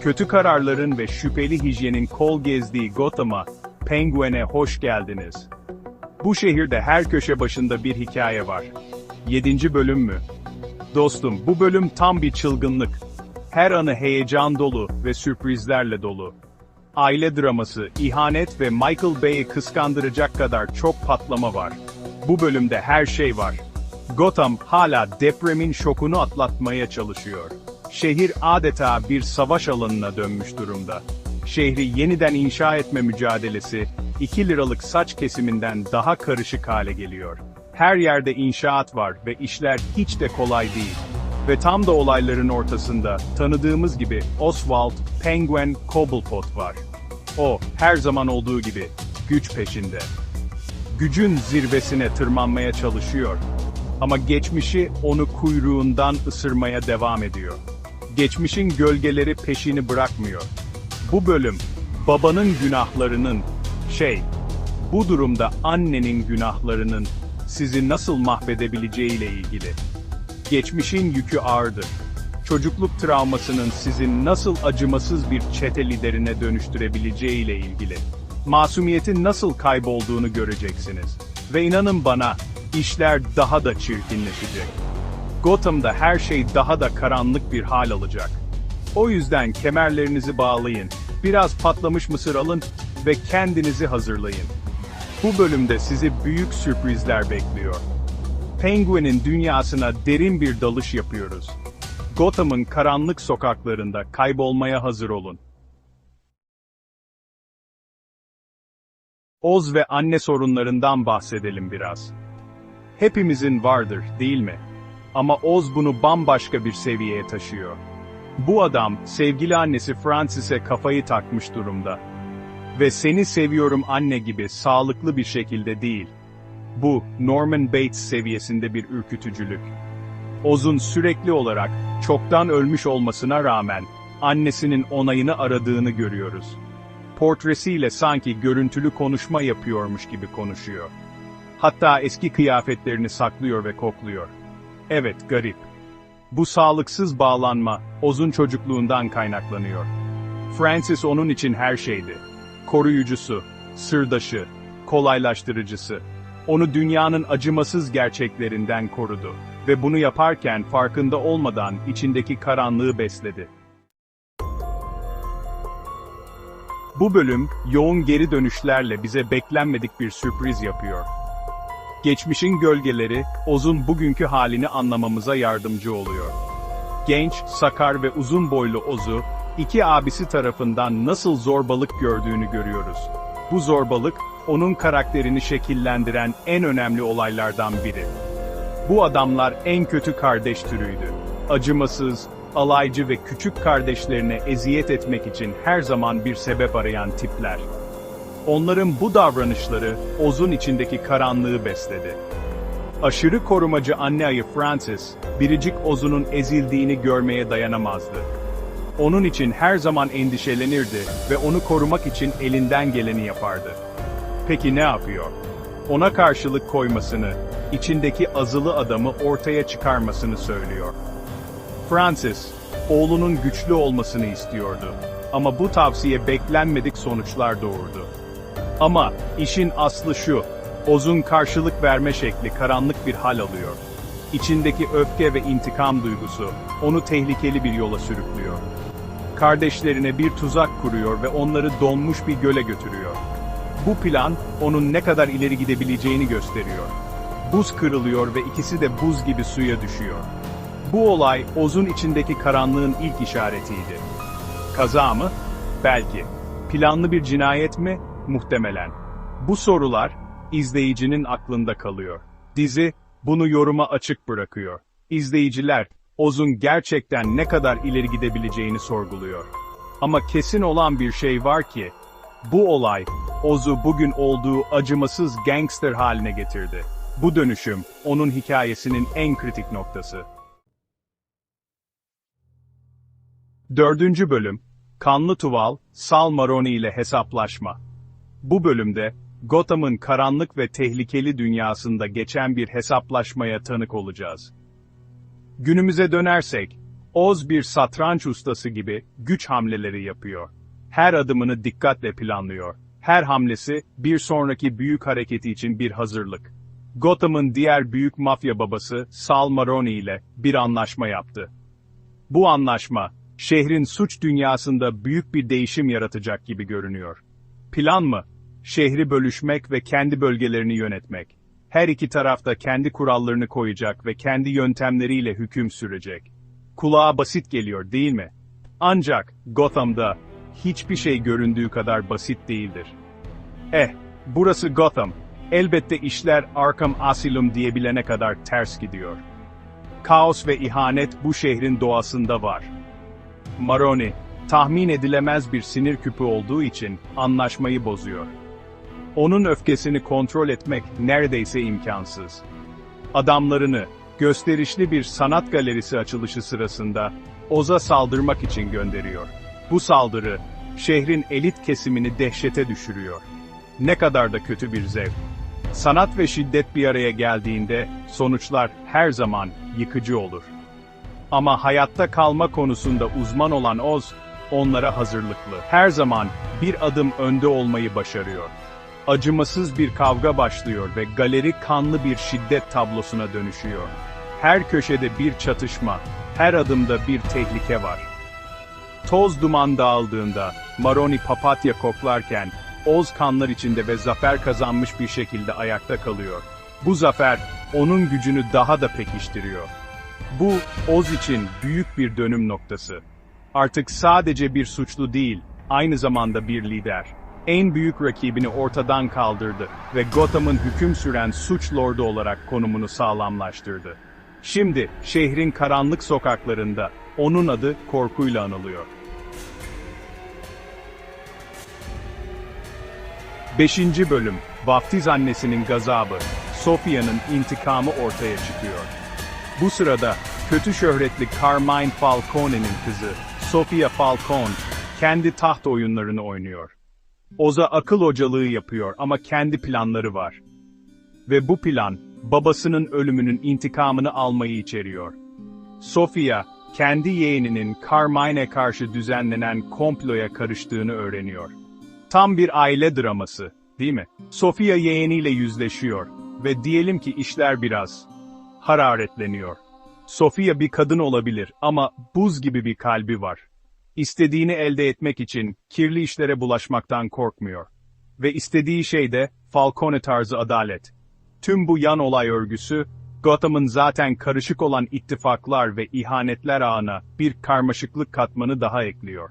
Kötü kararların ve şüpheli hijyenin kol gezdiği Gotham'a, Penguin'e hoş geldiniz. Bu şehirde her köşe başında bir hikaye var. 7. bölüm mü? Dostum, bu bölüm tam bir çılgınlık. Her anı heyecan dolu ve sürprizlerle dolu. Aile draması, ihanet ve Michael Bay'i kıskandıracak kadar çok patlama var. Bu bölümde her şey var. Gotham hala depremin şokunu atlatmaya çalışıyor. Şehir adeta bir savaş alanına dönmüş durumda. Şehri yeniden inşa etme mücadelesi, 2 liralık saç kesiminden daha karışık hale geliyor. Her yerde inşaat var ve işler hiç de kolay değil. Ve tam da olayların ortasında, tanıdığımız gibi Oswald Penguin Cobblepot var. O, her zaman olduğu gibi, güç peşinde. Gücün zirvesine tırmanmaya çalışıyor. Ama geçmişi onu kuyruğundan ısırmaya devam ediyor. Geçmişin gölgeleri peşini bırakmıyor. Bu bölüm, babanın günahlarının, şey, bu durumda annenin günahlarının sizi nasıl mahvedebileceğiyle ilgili. Geçmişin yükü ağırdır. Çocukluk travmasının sizi nasıl acımasız bir çete liderine dönüştürebileceğiyle ilgili. Masumiyetin nasıl kaybolduğunu göreceksiniz. Ve inanın bana, işler daha da çirkinleşecek. Gotham'da her şey daha da karanlık bir hal alacak. O yüzden kemerlerinizi bağlayın, biraz patlamış mısır alın ve kendinizi hazırlayın. Bu bölümde sizi büyük sürprizler bekliyor. Penguin'in dünyasına derin bir dalış yapıyoruz. Gotham'ın karanlık sokaklarında kaybolmaya hazır olun. Oz ve anne sorunlarından bahsedelim biraz. Hepimizin vardır, değil mi? Ama Oz bunu bambaşka bir seviyeye taşıyor. Bu adam, sevgili annesi Francis'e kafayı takmış durumda. Ve seni seviyorum anne gibi sağlıklı bir şekilde değil. Bu, Norman Bates seviyesinde bir ürkütücülük. Oz'un sürekli olarak, çoktan ölmüş olmasına rağmen, annesinin onayını aradığını görüyoruz. Portresiyle sanki görüntülü konuşma yapıyormuş gibi konuşuyor. Hatta eski kıyafetlerini saklıyor ve kokluyor. Evet, garip. Bu sağlıksız bağlanma, Oz'un çocukluğundan kaynaklanıyor. Francis onun için her şeydi. Koruyucusu, sırdaşı, kolaylaştırıcısı. Onu dünyanın acımasız gerçeklerinden korudu ve bunu yaparken farkında olmadan içindeki karanlığı besledi. Bu bölüm, yoğun geri dönüşlerle bize beklenmedik bir sürpriz yapıyor. Geçmişin gölgeleri, Oz'un bugünkü halini anlamamıza yardımcı oluyor. Genç, sakar ve uzun boylu Oz'u, iki abisi tarafından nasıl zorbalık gördüğünü görüyoruz. Bu zorbalık, onun karakterini şekillendiren en önemli olaylardan biri. Bu adamlar en kötü kardeş türüydü. Acımasız, alaycı ve küçük kardeşlerine eziyet etmek için her zaman bir sebep arayan tipler. Onların bu davranışları, Oz'un içindeki karanlığı besledi. Aşırı korumacı anne ayı Francis, biricik Oz'unun ezildiğini görmeye dayanamazdı. Onun için her zaman endişelenirdi ve onu korumak için elinden geleni yapardı. Peki ne yapıyor? Ona karşılık koymasını, içindeki azılı adamı ortaya çıkarmasını söylüyor. Francis, oğlunun güçlü olmasını istiyordu. Ama bu tavsiye beklenmedik sonuçlar doğurdu. Ama işin aslı şu, Oz'un karşılık verme şekli karanlık bir hal alıyor. İçindeki öfke ve intikam duygusu, onu tehlikeli bir yola sürüklüyor. Kardeşlerine bir tuzak kuruyor ve onları donmuş bir göle götürüyor. Bu plan, onun ne kadar ileri gidebileceğini gösteriyor. Buz kırılıyor ve ikisi de buz gibi suya düşüyor. Bu olay, Oz'un içindeki karanlığın ilk işaretiydi. Kaza mı? Belki. Planlı bir cinayet mi? Muhtemelen. Bu sorular, izleyicinin aklında kalıyor. Dizi, bunu yoruma açık bırakıyor. İzleyiciler, Oz'un gerçekten ne kadar ileri gidebileceğini sorguluyor. Ama kesin olan bir şey var ki, bu olay, Oz'u bugün olduğu acımasız gangster haline getirdi. Bu dönüşüm, onun hikayesinin en kritik noktası. Dördüncü bölüm, Kanlı Tuval, Sal Maroni ile hesaplaşma. Bu bölümde, Gotham'ın karanlık ve tehlikeli dünyasında geçen bir hesaplaşmaya tanık olacağız. Günümüze dönersek, Oz bir satranç ustası gibi güç hamleleri yapıyor. Her adımını dikkatle planlıyor. Her hamlesi bir sonraki büyük hareketi için bir hazırlık. Gotham'ın diğer büyük mafya babası Sal Maroni ile bir anlaşma yaptı. Bu anlaşma, şehrin suç dünyasında büyük bir değişim yaratacak gibi görünüyor. Plan mı? Şehri bölüşmek ve kendi bölgelerini yönetmek. Her iki tarafta kendi kurallarını koyacak ve kendi yöntemleriyle hüküm sürecek. Kulağa basit geliyor değil mi? Ancak Gotham'da hiçbir şey göründüğü kadar basit değildir. Eh, burası Gotham. Elbette işler Arkham Asylum diyebilene kadar ters gidiyor. Kaos ve ihanet bu şehrin doğasında var. Maroni, tahmin edilemez bir sinir küpü olduğu için anlaşmayı bozuyor. Onun öfkesini kontrol etmek neredeyse imkansız. Adamlarını, gösterişli bir sanat galerisi açılışı sırasında, Oz'a saldırmak için gönderiyor. Bu saldırı, şehrin elit kesimini dehşete düşürüyor. Ne kadar da kötü bir zevk. Sanat ve şiddet bir araya geldiğinde, sonuçlar her zaman yıkıcı olur. Ama hayatta kalma konusunda uzman olan Oz, onlara hazırlıklı. Her zaman bir adım önde olmayı başarıyor. Acımasız bir kavga başlıyor ve galeri kanlı bir şiddet tablosuna dönüşüyor. Her köşede bir çatışma, her adımda bir tehlike var. Toz duman dağıldığında, Maroni papatya koklarken, Oz kanlar içinde ve zafer kazanmış bir şekilde ayakta kalıyor. Bu zafer, onun gücünü daha da pekiştiriyor. Bu, Oz için büyük bir dönüm noktası. Artık sadece bir suçlu değil, aynı zamanda bir lider. En büyük rakibini ortadan kaldırdı ve Gotham'ın hüküm süren suç lordu olarak konumunu sağlamlaştırdı. Şimdi, şehrin karanlık sokaklarında, onun adı korkuyla anılıyor. 5. Bölüm, Vaftiz annesinin gazabı, Sophia'nın intikamı ortaya çıkıyor. Bu sırada, kötü şöhretli Carmine Falcone'nin kızı, Sophia Falcone, kendi taht oyunlarını oynuyor. Oz'a akıl hocalığı yapıyor ama kendi planları var. Ve bu plan, babasının ölümünün intikamını almayı içeriyor. Sophia, kendi yeğeninin Carmine'e karşı düzenlenen komploya karıştığını öğreniyor. Tam bir aile draması, değil mi? Sophia yeğeniyle yüzleşiyor ve diyelim ki işler biraz hararetleniyor. Sophia bir kadın olabilir ama buz gibi bir kalbi var. İstediğini elde etmek için kirli işlere bulaşmaktan korkmuyor. Ve istediği şey de Falcone tarzı adalet. Tüm bu yan olay örgüsü, Gotham'ın zaten karışık olan ittifaklar ve ihanetler ağına bir karmaşıklık katmanı daha ekliyor.